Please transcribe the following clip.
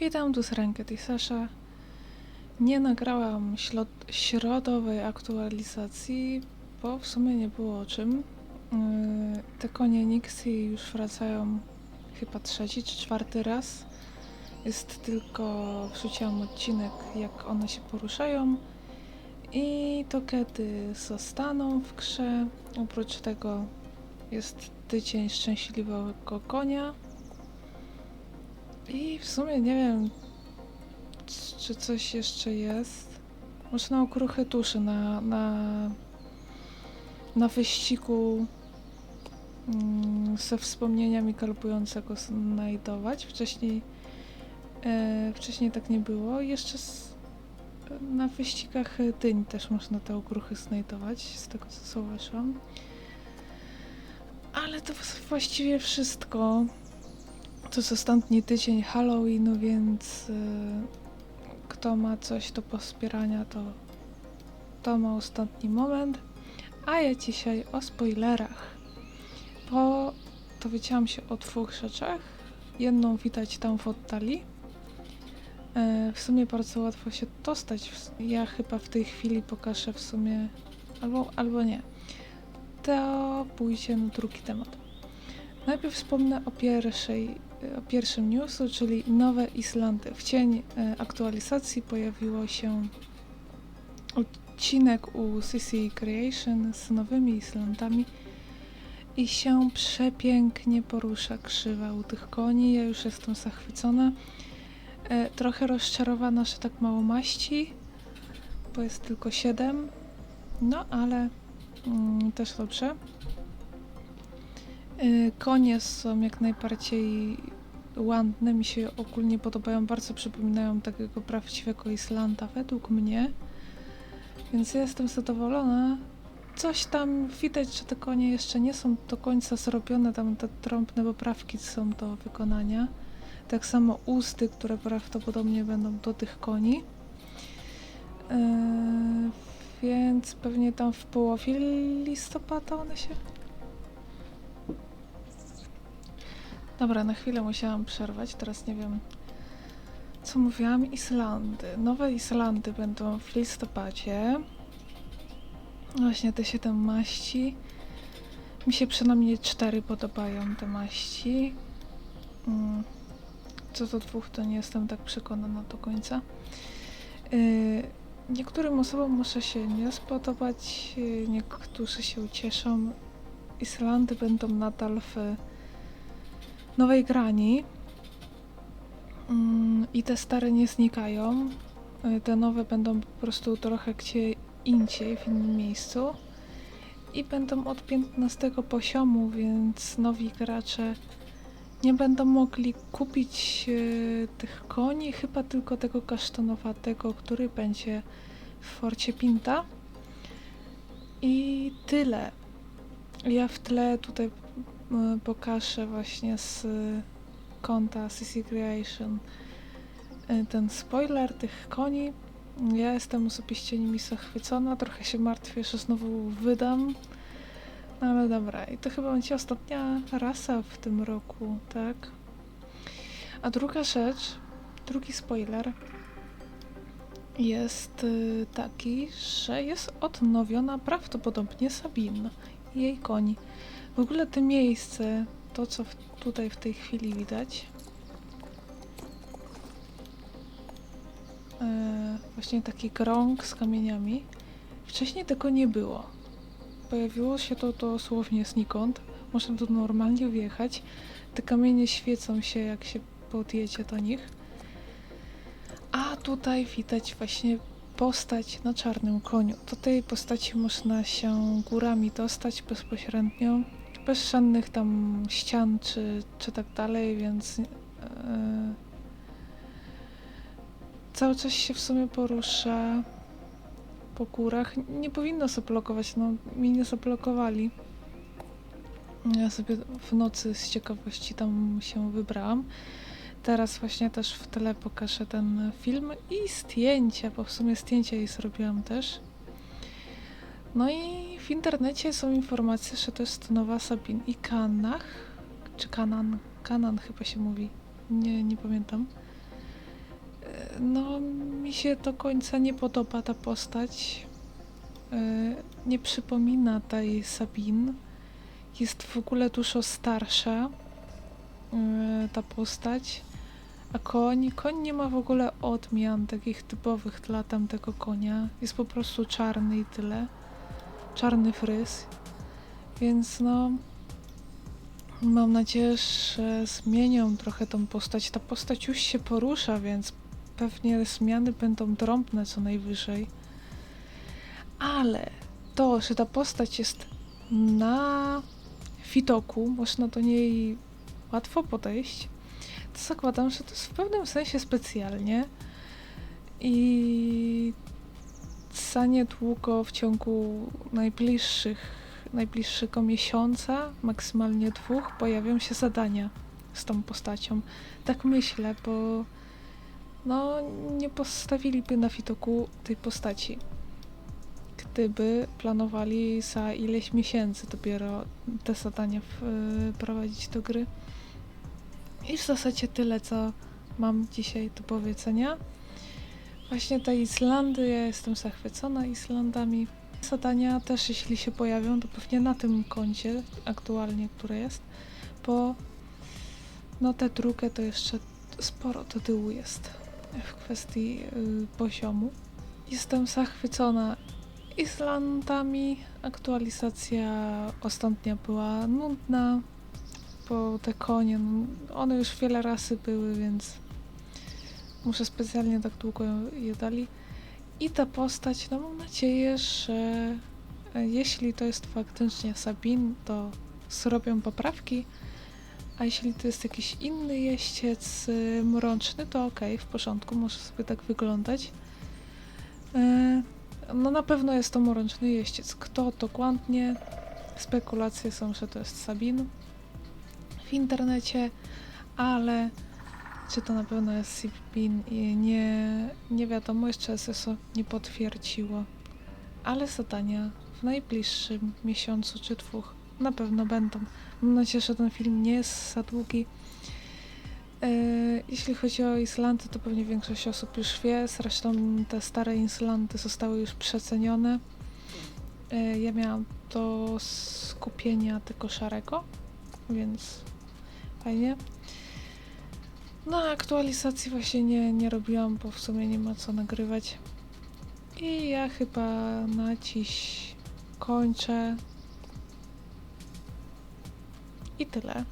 Witam, tu Sranket i Sasza. Nie nagrałam środowej aktualizacji, bo w sumie nie było o czym. Yy, Te konie Nixie już wracają chyba trzeci czy czwarty raz. Jest tylko, wrzuciłam odcinek jak one się poruszają i to kiedy zostaną w grze. Oprócz tego jest tydzień szczęśliwego konia. I w sumie nie wiem, czy coś jeszcze jest. Może na okruchy tuszy, na, na, na wyścigu mm, ze wspomnieniami galopującego znajdować. Wcześniej, e, wcześniej tak nie było. Jeszcze z, na wyścigach dyń też można te okruchy znajdować, z tego co zauważyłam. Ale to właściwie wszystko. To jest ostatni tydzień Halloweenu, więc y, kto ma coś do pospierania, to, to ma ostatni moment. A ja dzisiaj o spoilerach. Bo dowiedziałam się o dwóch rzeczach. Jedną widać tam w oddali. E, W sumie bardzo łatwo się dostać. Ja chyba w tej chwili pokażę w sumie, albo, albo nie. To pójdzie na drugi temat. Najpierw wspomnę o pierwszej o pierwszym newsu, czyli Nowe Islandy. W cień e, aktualizacji pojawiło się odcinek u CC Creation z nowymi Islandami i się przepięknie porusza krzywa u tych koni. Ja już jestem zachwycona. E, trochę rozczarowana, że tak mało maści, bo jest tylko 7. No ale mm, też dobrze. Y, Konie są jak najbardziej ładne, mi się ogólnie podobają, bardzo przypominają takiego prawdziwego Islanda według mnie, więc ja jestem zadowolona. Coś tam widać, że te konie jeszcze nie są do końca zrobione, tam te trąbne poprawki są do wykonania. Tak samo usty, które prawdopodobnie będą do tych koni. Yy, więc pewnie tam w połowie listopada one się Dobra, na chwilę musiałam przerwać, teraz nie wiem co mówiłam. Islandy. Nowe Islandy będą w listopadzie. Właśnie te 7 maści. Mi się przynajmniej cztery podobają te maści. Mm. Co do dwóch to nie jestem tak przekonana do końca. Yy, Niektórym osobom może się nie spodobać, yy, niektórzy się ucieszą. Islandy będą nadal w nowej grani. Mm, I te stare nie znikają. Y, Te nowe będą po prostu trochę gdzie indziej, w innym miejscu. I będą od 15 poziomu, więc nowi gracze nie będą mogli kupić y, tych koni, chyba tylko tego kasztanowatego, który będzie w Forcie Pinta. I tyle. Ja w tle tutaj pokażę właśnie z y, konta CC Creation y, ten spoiler tych koni. Ja jestem osobiście nimi zachwycona, trochę się martwię, że znowu wydam. No ale dobra, i to chyba będzie ostatnia rasa w tym roku, tak? A druga rzecz, drugi spoiler jest y, taki, że jest odnowiona prawdopodobnie Sabin, jej koń. W ogóle to miejsce, to co w, tutaj w tej chwili widać, e, właśnie taki krąg z kamieniami, wcześniej tego nie było. Pojawiło się to dosłownie znikąd. Można tu normalnie wjechać. Te kamienie świecą się, jak się podjedzie do nich. A tutaj widać właśnie postać na czarnym koniu. Do tej postaci można się górami dostać bezpośrednio, bez żadnych tam ścian czy, czy tak dalej, więc yy, cały czas się w sumie porusza po górach. Nie powinno zablokować, no mi nie zablokowali. Ja sobie w nocy z ciekawości tam się wybrałam. Teraz właśnie też w tle pokażę ten film i zdjęcia, bo w sumie zdjęcia jej zrobiłam też. No i w internecie są informacje, że to jest nowa Sabin i Kanach, czy Kanan, Kanan chyba się mówi, nie, nie pamiętam. No, mi się do końca nie podoba ta postać. E, Nie przypomina tej Sabin. Jest w ogóle dużo starsza e, ta postać. A koń, koń nie ma w ogóle odmian takich typowych dla tamtego konia. Jest po prostu czarny i tyle. Czarny fryz. Więc no. Mam nadzieję, że zmienią trochę tą postać. Ta postać już się porusza, więc pewnie zmiany będą drobne co najwyżej. Ale to, że ta postać jest na Fitoku, można do niej łatwo podejść, to zakładam, że to jest w pewnym sensie specjalnie. I za niedługo w ciągu najbliższych, najbliższego miesiąca, maksymalnie dwóch, pojawią się zadania z tą postacią. Tak myślę, bo no nie postawiliby na Fitoku tej postaci. Gdyby planowali za ileś miesięcy dopiero te zadania wprowadzić do gry. I w zasadzie tyle, co mam dzisiaj do powiedzenia. Właśnie te Islandy, ja jestem zachwycona Islandami. Zadania też, jeśli się pojawią, to pewnie na tym koncie aktualnie, które jest, bo no te drugie to jeszcze sporo do tyłu jest w kwestii y, poziomu. Jestem zachwycona Islandami. Aktualizacja ostatnia była nudna, bo te konie, no, one już wiele razy były, więc muszę specjalnie tak długo je dali. I ta postać, no mam nadzieję, że e, jeśli to jest faktycznie Sabin, to zrobią poprawki, a jeśli to jest jakiś inny jeździec y, mroczny, to okej, w porządku, może sobie tak wyglądać. E, No na pewno jest to mroczny jeździec. Kto dokładnie? Spekulacje są, że to jest Sabin w internecie, ale czy to na pewno jest Sabin i nie, nie wiadomo, jeszcze SSO nie potwierdziło. Ale zadania w najbliższym miesiącu czy dwóch na pewno będą. Mam nadzieję, że ten film nie jest za długi. E, Jeśli chodzi o Islandy, to pewnie większość osób już wie. Zresztą te stare Islandy zostały już przecenione. E, Ja miałam do skupienia tego szarego, więc fajnie. No, aktualizacji właśnie nie, nie robiłam, bo w sumie nie ma co nagrywać. I ja chyba na dziś kończę. I tyle.